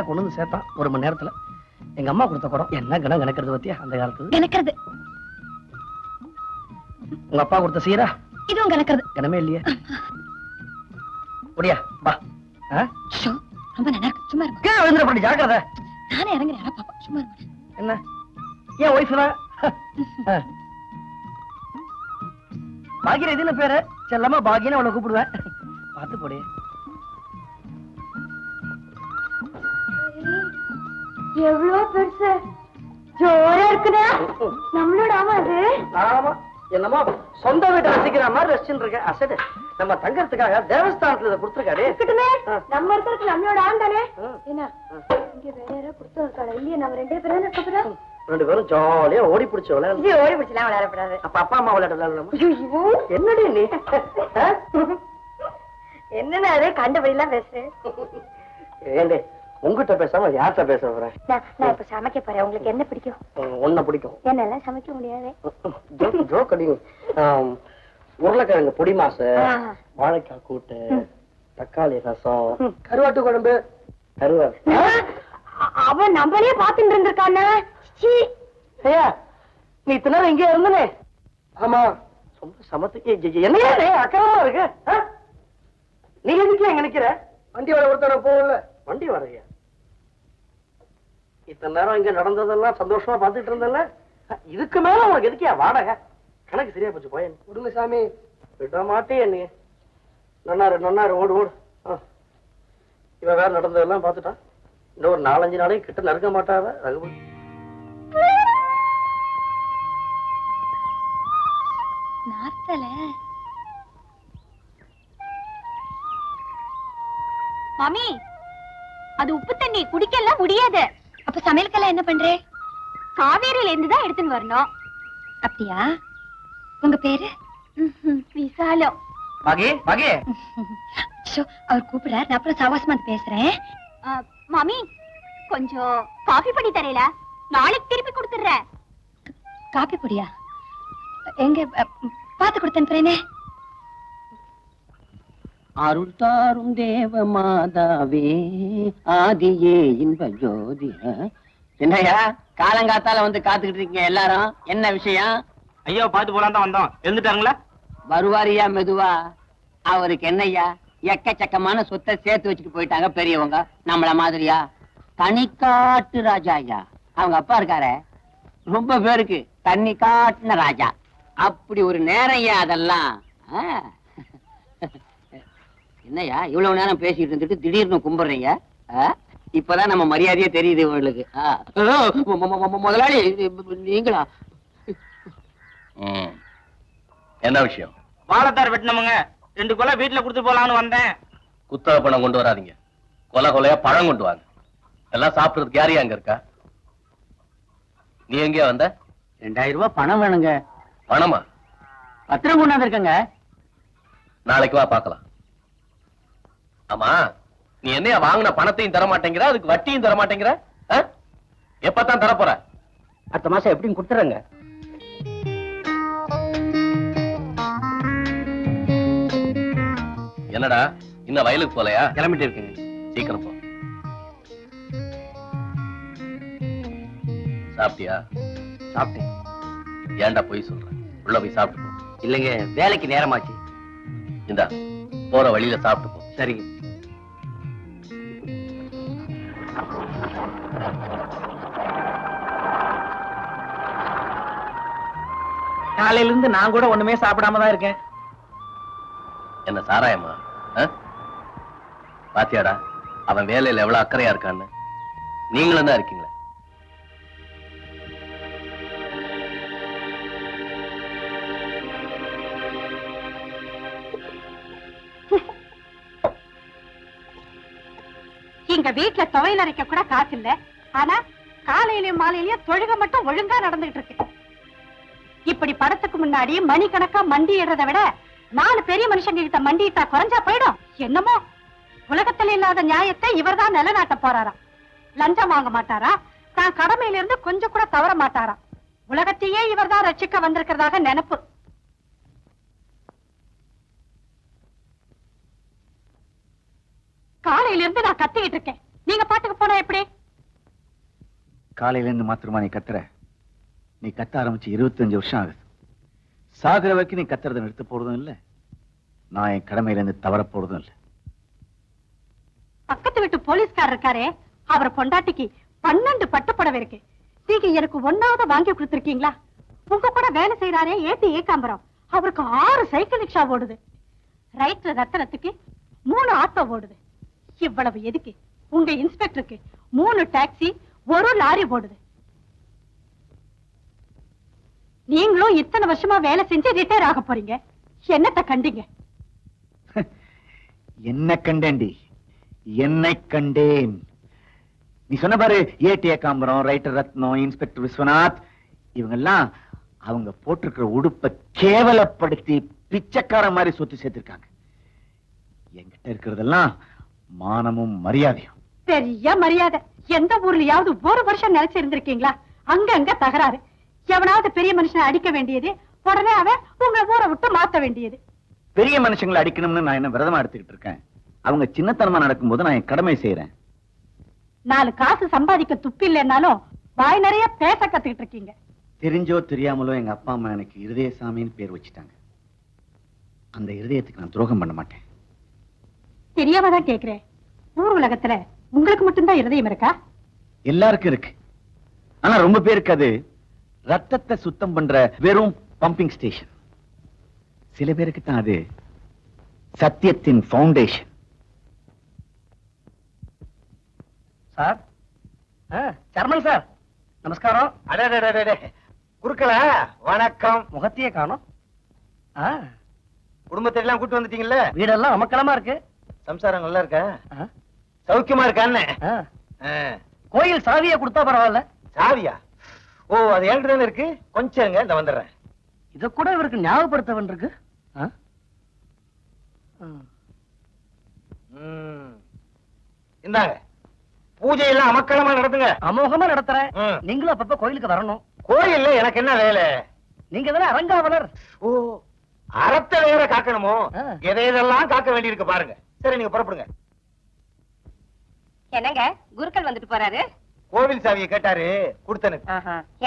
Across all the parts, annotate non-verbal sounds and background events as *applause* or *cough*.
வழியா கொண்டு வந்து சேர்த்தான் ஒரு மணி நேரத்துல எங்க அம்மா கொடுத்த குடம் என்ன கணம் கணக்கிறது பத்தியா? அந்த காலத்து. கணக்கிறது உங்க அப்பா கொடுத்த சீரா? இதுவும் கணக்கிறது கனமே இல்லையே. முடியா வா. ரொம்ப நல்லா இருக்கு. சும்மா இருங்க. கீழே விழுந்துட பண்ணி ஜாக்கிரதை. நானே இறங்குறேன் யாரா பாப்பா சும்மா இருங்க. என்ன? ஏன் ஒய்ஃப் பாக்கிய இதுன்னு பேரு? செல்லமா பாக்கியன்னு அவளை கூப்பிடுவேன். பார்த்து போடி. எவ்வளவு பெருசு? ஜோரா இருக்குதா. நம்மளோட ஆமா அது. ஆமா. என்னமோ சொந்த வீட்டை ரசிக்கிற மாதிரி ரசிச்சுட்டு இருக்கேன் அசடு. நம்ம தங்கறதுக்காக தேவஸ்தானத்துல இதை கொடுத்துருக்காரு. இருக்கட்டுமே. நம்ம இருக்கிறதுக்கு நம்மளோட ஆண் தானே. என்ன இங்க வேற யாரோ கொடுத்து இருக்காளா இல்லையா நம்ம ரெண்டே பேரும் இருக்க போறோம். ரெண்டு பேரும் ஜாலியா ஓடி பிடிச்ச விளையாடு ஓடி பிடிச்சலாம் விளையாடப்படாது அப்ப அப்பா அம்மா விளையாட விளையாடலாமா என்னடி நீ? என்னன்னு அது? கண்டபடி எல்லாம் பேசுறேன். ஏண்டே உங்ககிட்ட பேசாம யார்கிட்ட பேச போறேன் நான் இப்ப சமைக்க போறேன். உங்களுக்கு என்ன பிடிக்கும்? உன்னை பிடிக்கும். என்னெல்லாம் சமைக்க முடியாது? ஜோக் அடிங்க. உருளைக்கிழங்கு பொடி மாசு. வாழைக்காய் கூட்டு தக்காளி ரசம் கருவாட்டு குழம்பு கருவாடு. அவன் நம்மளே பாத்துட்டு இருந்திருக்கானே. நீ இத்தனை நேரம் இங்கே இருந்தனே. ஆமா. ரொம்ப சமத்துக்கு என்னையா நீ அக்கறமா இருக்கு? நீ எதுக்கு எங்க நிக்கிற? வண்டி வர ஒருத்தர போகல. வண்டி வரையா இத்தனை நேரம் இங்க நடந்ததெல்லாம் சந்தோஷமா பார்த்துட்டு இருந்தல இதுக்கு மேல உனக்கு எதுக்கியா வாடகை? கணக்கு சரியா போச்சு போயேன். விடுங்க சாமி. விட மாட்டே நீ நன்னாரு நன்னாரு ஓடு ஓடு. ஆ. இவன் வேற நடந்ததெல்லாம் பார்த்துட்டான் இன்னும் ஒரு நாலஞ்சு நாளைக்கு கிட்ட நெருங்க மாட்டாவ ரகுபதி. நாத்தல மாமி அது உப்பு தண்ணி குடிக்கலாம் முடியாது. அப்ப சமையலுக்கெல்லாம் என்ன பண்றே? காவேரியில இருந்து தான் எடுத்துன்னு வரணும். அப்படியா? உங்க பேரு. விசாலம் பகே ஷோ அவர் கூப்பிடுறார். நான் அப்புறம் சவாசமா பேசுறேன். ஆ, மாமி கொஞ்சம் காஃபி பண்ணி தரையில நாளைக்கு திருப்பி கொடுத்துடுறேன். காப்பி பொடியா? எங்க அ, பாத்து கொடுத்தேன் அருள் தாரும் தேவ மாதாவே ஆதியே இன்ப ஜோதி என்னய்யா காலங்காத்தால வந்து காத்துக்கிட்டு இருக்கீங்க எல்லாரும்? என்ன விஷயம்? ஐயோ பாத்து போலாம் தான் வந்தோம். இருந்துட்டாங்களா வருவாரியா மெதுவா? அவருக்கு என்னய்யா எக்கச்சக்கமான சொத்தை சேர்த்து வச்சுட்டு போயிட்டாங்க பெரியவங்க. நம்மள மாதிரியா? தனிக்காட்டு ராஜா ஐயா. அவங்க அப்பா இருக்காரே. ரொம்ப பேருக்கு தண்ணி காட்டுன ராஜா. அப்படி ஒரு நேரம் ஐயா அதெல்லாம். ஆ. என்னய்யா இவ்வளவு நேரம் பேசிட்டு இருந்துட்டு திடீர்னு கும்பிடுறீங்க? ஆ? இப்பதான் நம்ம மரியாதையே தெரியுது இவங்களுக்கு. முதலாளி நீங்களா? என்ன விஷயம்? வாழைத்தார் வெட்டினமுங்க ரெண்டு கொலை வீட்டுல கொடுத்து போலாம்னு வந்தேன். குத்தக பணம் கொண்டு வராதீங்க. கொலை கொலையா பழம் கொண்டு வாங்க. எல்லாம் சாப்பிடுறதுக்கு யாரையா அங்க இருக்கா? நீ எங்கேயா வந்த? ரெண்டாயிரம் ரூபாய் பணம் வேணுங்க. பணமா? பத்திரம் கொண்டாந்து இருக்கங்க நாளைக்கு வா பார்க்கலாம். ஆமா. நீ என்னையா வாங்கின பணத்தையும் தர மாட்டேங்கிற அதுக்கு வட்டியும் தர மாட்டேங்கிற? எப்பதான் தர போற அடுத்த மாசம் எப்படியும் கொடுத்துறேங்க. என்னடா இன்னும் வயலுக்கு போலையா? கிளம்பிட்டு இருக்குங்க. சீக்கிரம் போ. சாப்பிட்டியா? சாப்பிட்டேன். ஏன்டா போய் சொல்ற? உள்ள போய் சாப்பிட்டு போ. இல்லைங்க வேலைக்கு நேரமாச்சு. இந்தா போற வழியில சாப்பிட்டு போ. சரிங்க. காலையில இருந்து நான் கூட ஒண்ணுமே சாப்பிடாம தான் இருக்கேன். என்ன சாராயமா? பாத்தியாடா அவன் வேலையில எவ்வளவு அக்கறையா இருக்கான்னு. நீங்களும் தான் இருக்கீங்களே. எங்க வீட்டுல துவையல் அரைக்க கூட காசு இல்ல ஆனா காலையிலயும் மாலையிலயும் தொழுக மட்டும் ஒழுங்கா நடந்துகிட்டு இருக்கு. இப்படி படத்துக்கு முன்னாடி மணிக்கணக்கா மண்டியிடுறதை விட நாலு பெரிய மனுஷங்க கிட்ட குறைஞ்சா போயிடும். என்னமோ? உலகத்துல இல்லாத நியாயத்தை இவர்தான் நிலநாட்ட போறாராம். லஞ்சம் வாங்க மாட்டாரா? தான் கடமையில இருந்து கொஞ்சம் கூட தவற மாட்டாராம். உலகத்தையே இவர்தான் ரட்சிக்க வந்திருக்கிறதாக நினைப்பு. காலையில இருந்து நான் கத்திக்கிட்டு இருக்கேன். நீங்க பாட்டுக்கு போனா எப்படி? காலையில இருந்து மாத்திரமா நீ கத்துற? நீ கத்த ஆரம்பிச்சு இருபத்தஞ்சு வருஷம் ஆகுது. சாகுற வரைக்கும் நீ கத்துறதை நிறுத்த போறதும் இல்ல. நான் என் கடமையில இருந்து தவற போறதும் இல்ல. பக்கத்து வீட்டு போலீஸ்காரர் இருக்காரே அவர் பொண்டாட்டிக்கு பன்னெண்டு பட்டுப்படவை இருக்கு. நீங்க எனக்கு ஒன்னாவது வாங்கி கொடுத்துருக்கீங்களா? உங்க கூட வேலை செய்யறாரே ஏத்தி ஏகாம்பரம். அவருக்கு ஆறு சைக்கிள் ரிக்ஷா ஓடுது. ரைட் ரத்தனத்துக்கு மூணு ஆட்டோ ஓடுது. இவ்வளவு எதுக்கு? உங்க இன்ஸ்பெக்டருக்கு மூணு டாக்ஸி ஒரு லாரி ஓடுது. நீங்களும் இத்தனை வருஷமா வேலை செஞ்சு ரிட்டையர் ஆக போறீங்க. என்னத்த கண்டீங்க? *laughs* என்ன கண்டேன்டி. என்னை கண்டேன். நீ சொன்ன பாரு ஏடி ஏகாம்பரம் ரைட்டர் ரத்னம் இன்ஸ்பெக்டர் விஸ்வநாத் இவங்க எல்லாம் அவங்க போட்டிருக்கிற உடுப்பை கேவலப்படுத்தி பிச்சைக்கார மாதிரி சொத்து சேர்த்திருக்காங்க. என்கிட்ட இருக்கிறதெல்லாம் மானமும் மரியாதையும். பெரிய மரியாதை. எந்த ஊர்லயாவது ஒரு வருஷம் நிலைச்சு இருந்திருக்கீங்களா? அங்கங்க தகராறு. எவனாவது பெரிய மனுஷனை அடிக்க வேண்டியது உடனே அவன் உங்க ஊரை விட்டு மாத்த வேண்டியது. பெரிய மனுஷங்களை அடிக்கணும்னு நான் என்ன விரதமா எடுத்துக்கிட்டு இருக்கேன்? அவங்க சின்னத்தனமா நடக்கும்போது நான் என் கடமை செய்யறேன் நாலு காசு சம்பாதிக்க துப்பு இல்லைன்னாலும் வாய் நிறைய பேச கத்துக்கிட்டு இருக்கீங்க. தெரிஞ்சோ தெரியாமலோ எங்க அப்பா அம்மா எனக்கு இருதயசாமின்னு பேர் வச்சுட்டாங்க. அந்த இருதயத்துக்கு நான் துரோகம் பண்ண மாட்டேன். தெரியாம தான் கேக்குறேன். ஊர் உலகத்துல உங்களுக்கு மட்டும்தான் இருதயம் இருக்கா? எல்லாருக்கும் இருக்கு. ஆனா ரொம்ப பேருக்கு அது ரத்தத்தை சுத்தம் பண்ற வெறும் பம்பிங் ஸ்டேஷன் சில பேருக்கு தான் அது சத்தியத்தின் ஃபவுண்டேஷன் சார்? Sermon sir. நமஸ்காரம். அடடடடடே குறுக்கள வணக்கம். முகத்தையே காணோம். குடும்பத்தை எல்லாம் கூட்டு வந்துட்டீங்கல்ல? வீடெல்லாம் அமக்கலமா இருக்கு. சம்சாரம் நல்லா இருக்கா? சௌக்கியமா இருக்கான்னு. கோயில் சாவியை கொடுத்தா பரவாயில்ல. சாவியா? ஓ அது என்கிட்ட தானே இருக்கு? கொஞ்சம் இருங்க இந்த வந்துடுறேன். இத கூட இவருக்கு ஞாபகப்படுத்த வேண்டியிருக்கு ஆ? ம். ம். இந்தாங்க. பூஜை எல்லாம் அமக்களமா நடத்துங்க. அமோகமா நடத்துறேன். நீங்களும் அப்பப்ப கோயிலுக்கு வரணும். கோயில்ல எனக்கு என்ன வேலை? நீங்க தானே அரங்காவலர். ஓ அறத்தை வேற காக்கணுமோ? ஆ. எதை எதெல்லாம் காக்க வேண்டியிருக்கு பாருங்க. சரி நீங்க புறப்படுங்க. என்னங்க குருக்கள் வந்துட்டு போறாரு? கோவில் சாவியை கேட்டாரு கொடுத்தனுக்கு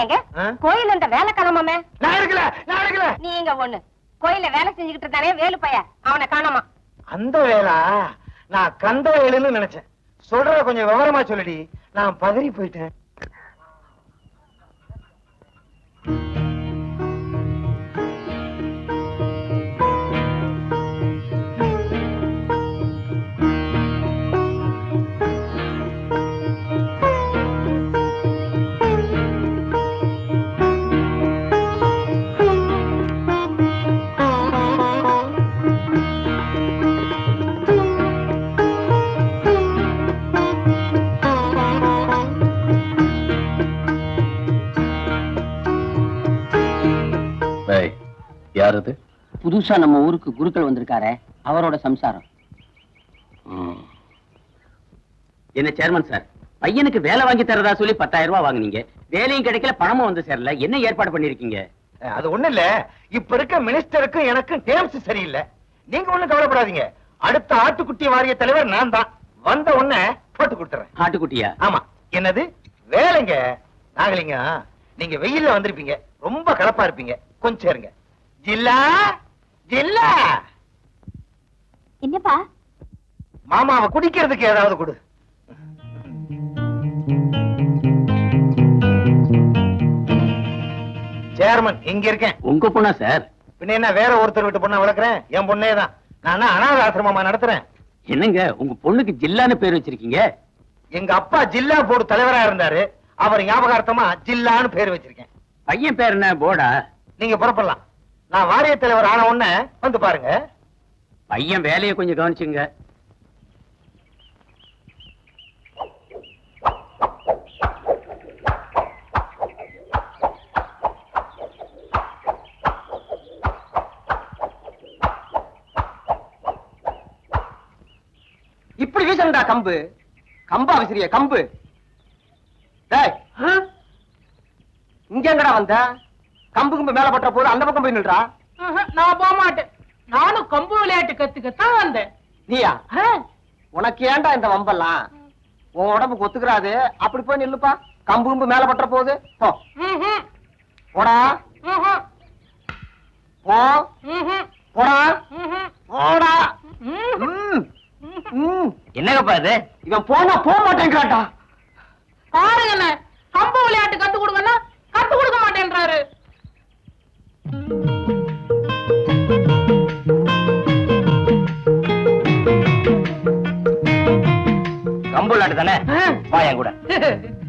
ஏங்க? கோயில் அந்த வேலை கிளம்பமே நான் இருக்கல நான் இருக்கல. நீங்க ஒண்ணு கோயில்ல வேலை செஞ்சுக்கிட்டு இருந்தானே வேலு பைய அவனை காணாமா? அந்த வேலா நான் கந்த வேலுன்னு நினைச்சேன். சொல்றத கொஞ்சம் விவரமா சொல்லுடி. நான் பதறி போயிட்டேன். யார் அது புதுசா நம்ம ஊருக்கு குருக்கள் வந்திருக்காரே அவரோட சம்சாரம். என்ன சேர்மன் சார் பையனுக்கு வேலை வாங்கி தரதா சொல்லி பத்தாயிரம் ரூபாய் வாங்குனீங்க. வேலையும் கிடைக்கல பணமும் வந்து சேரல. என்ன ஏற்பாடு பண்ணிருக்கீங்க அது ஒண்ணு இல்ல. இப்ப இருக்க மினிஸ்டருக்கும் எனக்கும் டேம்ஸ் சரியில்லை. நீங்க ஒண்ணும் கவலைப்படாதீங்க. அடுத்த ஆட்டுக்குட்டி வாரிய தலைவர் நான் தான். வந்த உடனே போட்டு கொடுத்துறேன். ஆட்டுக்குட்டியா? ஆமா. என்னது? வேலைங்க. நாகலிங்க நீங்க வெயில்ல வந்திருப்பீங்க. ரொம்ப கலப்பா இருப்பீங்க. கொஞ்சம் இருங்க ஜில்லா? ஜில்லா? என்னப்பா? மாமாவை குடிக்கிறதுக்கு ஏதாவது கொடு. சேர்மன் இங்க இருக்கேன். உங்க பொண்ணா சார்? பின்ன என்ன வேற ஒருத்தர் வீட்டு பொண்ணை வளர்க்குறேன்? என் பொண்ணே தான். நான் அனாத ஆசிரமமா நடத்துறேன்? என்னங்க உங்க பொண்ணுக்கு ஜில்லான்னு பேர் வச்சிருக்கீங்க? எங்க அப்பா ஜில்லா போர்டு தலைவரா இருந்தாரு. அவர் ஞாபகார்த்தமா ஜில்லான்னு பேர் வச்சிருக்கேன். பையன் பேர் என்ன போடா நீங்க புறப்படலாம். நான் வாரிய தலைவர் ஆன உடனே வந்து பாருங்க. பையன் வேலையை கொஞ்சம் கவனிச்சுங்க இப்படி வீசணும்டா கம்பு. கம்பா விசிறிய கம்பு. இங்க எங்கடா வந்த? கம்பு கம்பு மேல பட்ட போது அந்த பக்கம் போய் நில்றா? நான் போக மாட்டேன். நானும் கம்பு விளையாட்டு கத்துக்கத்தான் வந்தேன். நீயா? உனக்கு ஏன்டா இந்த வம்பெல்லாம்? உன் உடம்புக்கு ஒத்துக்கிறாது. அப்படி போய் நில்லுப்பா. கம்பு கும்பு மேல பற்ற போகுது போ. போடா. போ. போடா. போடா. என்னங்கப்பா இது? இவன் போனா போக மாட்டேங்கிறான்டா. பாருங்க கம்பு விளையாட்டு கத்து கொடுங்க கம்பு விளையாட்டு தானே? வாயன் *laughs*